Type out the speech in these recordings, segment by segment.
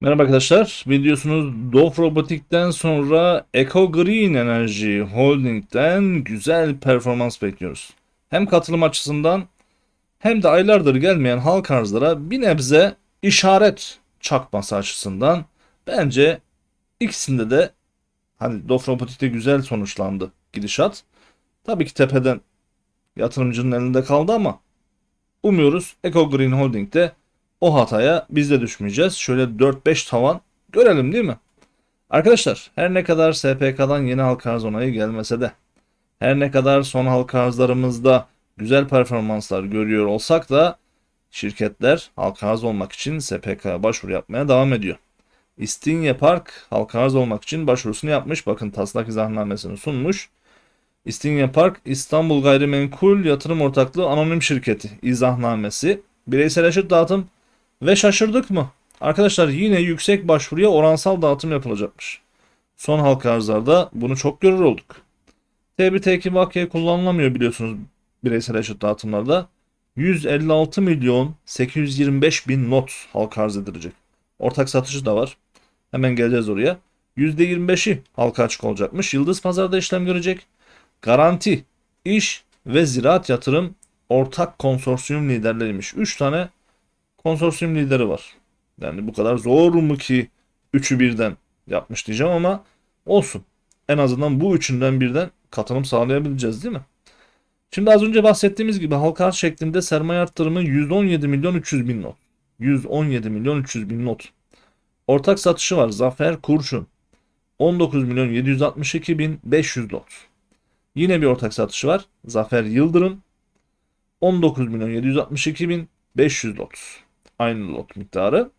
Merhaba arkadaşlar. Biliyorsunuz Dof Robotik'ten sonra Eco Green Energy Holding'den güzel performans bekliyoruz. Hem katılım açısından hem de aylardır gelmeyen halk arzlara bir nebze işaret çakması açısından bence ikisinde de hani Dof Robotik'te güzel sonuçlandı gidişat. Tabii ki tepeden yatırımcının elinde kaldı ama umuyoruz Eco Green Holding'de o hataya biz de düşmeyeceğiz. Şöyle 4-5 tavan görelim değil mi? Arkadaşlar her ne kadar SPK'dan yeni halka arz onayı gelmese de her ne kadar son halka arzlarımızda güzel performanslar görüyor olsak da şirketler halka arz olmak için SPK'ya başvuru yapmaya devam ediyor. İstinye Park halka arz olmak için başvurusunu yapmış. Bakın taslak izahnamesini sunmuş. İstinye Park İstanbul Gayrimenkul Yatırım Ortaklığı Anonim Şirketi izahnamesi. Bireysel eşit dağıtım ve şaşırdık mı? Arkadaşlar yine yüksek başvuruya oransal dağıtım yapılacakmış. Son halka arzlarda bunu çok görür olduk. T1 T2 vakiye kullanılamıyor biliyorsunuz bireysel eşit dağıtımlarda. 156 milyon 825 bin not halka arz edilecek. Ortak satışı da var. Hemen geleceğiz oraya. %25'i halka açık olacakmış. Yıldız pazarda işlem görecek. Garanti, iş ve ziraat yatırım ortak konsorsiyum liderleriymiş. 3 tane konsorsiyum lideri var. Yani bu kadar zor mu ki üçü birden yapmış diyeceğim ama olsun. En azından bu üçünden birden katılım sağlayabileceğiz değil mi? Şimdi az önce bahsettiğimiz gibi halka şeklinde sermaye arttırımı 117 milyon 300 bin not. 117 milyon 300 bin not. Ortak satışı var Zafer Kurşun. 19 milyon 762 bin 500 lot. Yine bir ortak satışı var. Zafer Yıldırım. 19 milyon 762 bin 500 lot. Aynı lot miktarı.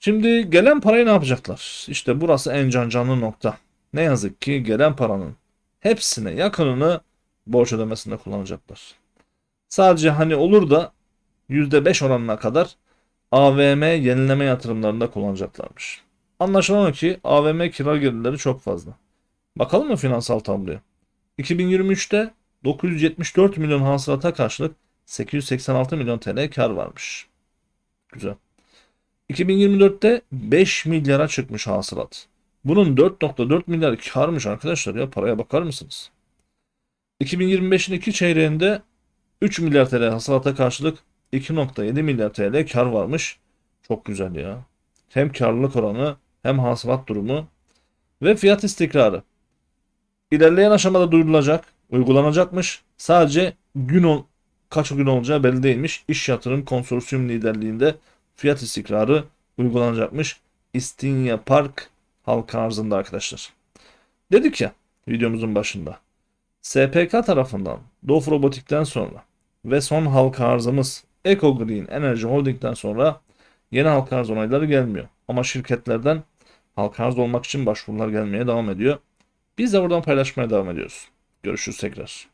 Şimdi gelen parayı ne yapacaklar? İşte burası en can canlı nokta. Ne yazık ki gelen paranın hepsine yakınını borç ödemesinde kullanacaklar. Sadece hani olur da %5 oranına kadar AVM yenileme yatırımlarında kullanacaklarmış. Anlaşılan o ki AVM kira gelirleri çok fazla. Bakalım mı finansal tabloya? 2023'te 974 milyon hasılata karşılık 886 milyon TL kar varmış. Güzel. 2024'te 5 milyara çıkmış hasılat. Bunun 4.4 milyar karmış arkadaşlar ya paraya bakar mısınız? 2025'in iki çeyreğinde 3 milyar TL hasılata karşılık 2.7 milyar TL kar varmış. Çok güzel ya. Hem karlılık oranı hem hasılat durumu ve fiyat istikrarı. İlerleyen aşamada duyurulacak, uygulanacakmış. Sadece gün ol, kaç gün olacağı belli değilmiş. İş yatırım konsorsiyum liderliğinde fiyat istikrarı uygulanacakmış. İstinye Park halka arzında arkadaşlar. Dedik ya videomuzun başında. SPK tarafından Dof Robotik'ten sonra ve son halka arzımız Eco Green Energy Holding'den sonra yeni halka arz onayları gelmiyor. Ama şirketlerden halka arz olmak için başvurular gelmeye devam ediyor. Biz de buradan paylaşmaya devam ediyoruz. Görüşürüz tekrar.